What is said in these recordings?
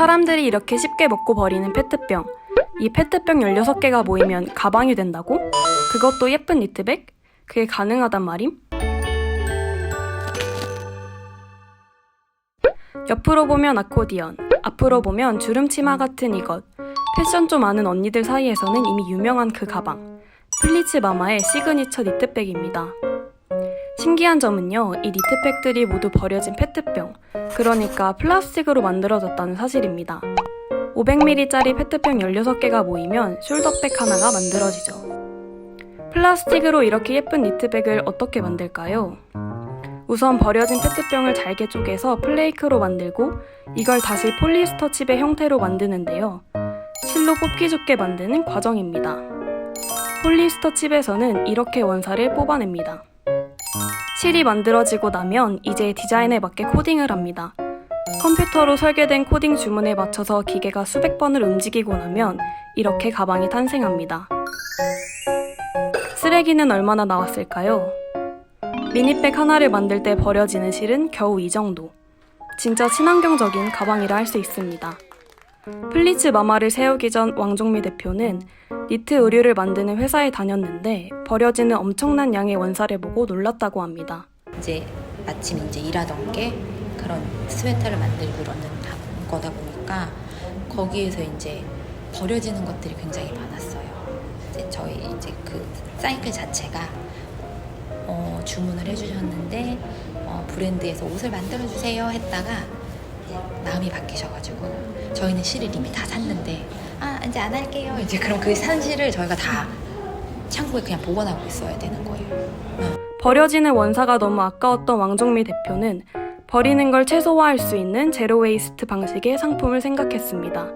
사람들이 이렇게 쉽게 먹고 버리는 페트병. 이 페트병 16개가 모이면 가방이 된다고? 그것도 예쁜 니트백? 그게 가능하단 말임? 옆으로 보면 아코디언, 앞으로 보면 주름 치마 같은 이것. 패션 좀 아는 언니들 사이에서는 이미 유명한 그 가방. 플리츠 마마의 시그니처 니트백입니다. 신기한 점은요, 이 니트백들이 모두 버려진 페트병, 그러니까 플라스틱으로 만들어졌다는 사실입니다. 500ml짜리 페트병 16개가 모이면 숄더백 하나가 만들어지죠. 플라스틱으로 이렇게 예쁜 니트백을 어떻게 만들까요? 우선 버려진 페트병을 잘게 쪼개서 플레이크로 만들고 이걸 다시 폴리스터 칩의 형태로 만드는데요. 실로 뽑기 좋게 만드는 과정입니다. 폴리스터 칩에서는 이렇게 원사를 뽑아냅니다. 실이 만들어지고 나면 이제 디자인에 맞게 코딩을 합니다. 컴퓨터로 설계된 코딩 주문에 맞춰서 기계가 수백 번을 움직이고 나면 이렇게 가방이 탄생합니다. 쓰레기는 얼마나 나왔을까요? 미니백 하나를 만들 때 버려지는 실은 겨우 이 정도. 진짜 친환경적인 가방이라 할 수 있습니다. 플리츠 마마를 세우기 전 왕종미 대표는 니트 의류를 만드는 회사에 다녔는데 버려지는 엄청난 양의 원사를 보고 놀랐다고 합니다. 이제 마침 이제 일하던 게 그런 스웨터를 만들고 이러는 거다 보니까 거기에서 이제 버려지는 것들이 굉장히 많았어요. 이제 저희 이제 그 사이클 자체가 어, 주문을 해주셨는데 어, 브랜드에서 옷을 만들어 주세요 했다가 마음이 바뀌셔가지고 저희는 실을 이미 다 샀는데 아 이제 안 할게요 이제 그럼 그 산 실을 저희가 다 창고에 그냥 보관하고 있어야 되는 거예요. 버려지는 원사가 너무 아까웠던 왕종미 대표는 버리는 걸 최소화할 수 있는 제로 웨이스트 방식의 상품을 생각했습니다.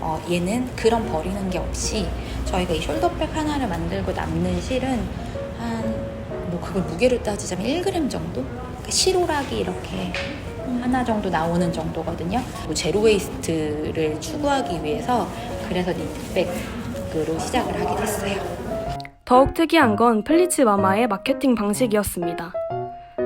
어, 얘는 그런 버리는 게 없이 저희가 이 숄더백 하나를 만들고 남는 실은 한 뭐 그걸 무게로 따지자면 1g 정도? 그러니까 실오락이 이렇게 하나 정도 나오는 정도거든요. 뭐 제로 웨이스트를 추구하기 위해서 그래서 니트백으로 시작을 하게 됐어요. 더욱 특이한 건 플리츠 마마의 마케팅 방식이었습니다.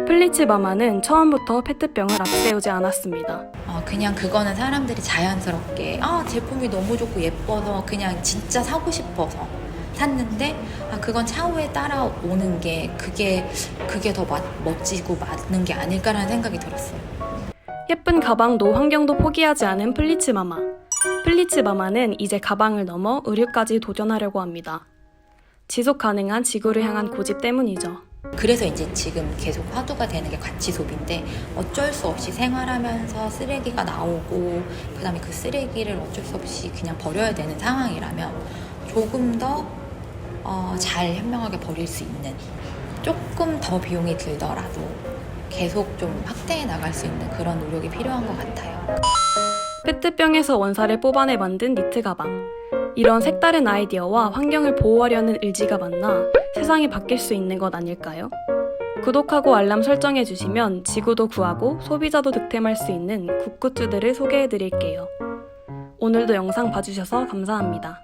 플리츠 마마는 처음부터 페트병을 앞세우지 않았습니다. 어, 그냥 그거는 사람들이 자연스럽게 아 제품이 너무 좋고 예뻐서 그냥 진짜 사고 싶어서 샀는데 아 그건 차후에 따라오는 게 그게 그게 더 멋- 멋지고 맞는 게 아닐까라는 생각이 들었어요. 예쁜 가방도 환경도 포기하지 않은 플리츠 마마. 플리츠 마마는 이제 가방을 넘어 의류까지 도전하려고 합니다. 지속 가능한 지구를 향한 고집 때문이죠. 그래서 이제 지금 계속 화두가 되는 게 가치 소비인데 어쩔 수 없이 생활하면서 쓰레기가 나오고 그다음에 그 쓰레기를 어쩔 수 없이 그냥 버려야 되는 상황이라면 조금 더 어, 잘 현명하게 버릴 수 있는 조금 더 비용이 들더라도 계속 좀 확대해 나갈 수 있는 그런 노력이 필요한 것 같아요. 페트병에서 원사를 뽑아내 만든 니트 가방. 이런 색다른 아이디어와 환경을 보호하려는 의지가 만나 세상이 바뀔 수 있는 것 아닐까요? 구독하고 알람 설정해 주시면 지구도 구하고 소비자도 득템할 수 있는 굿굿즈들을 소개해 드릴게요. 오늘도 영상 봐주셔서 감사합니다.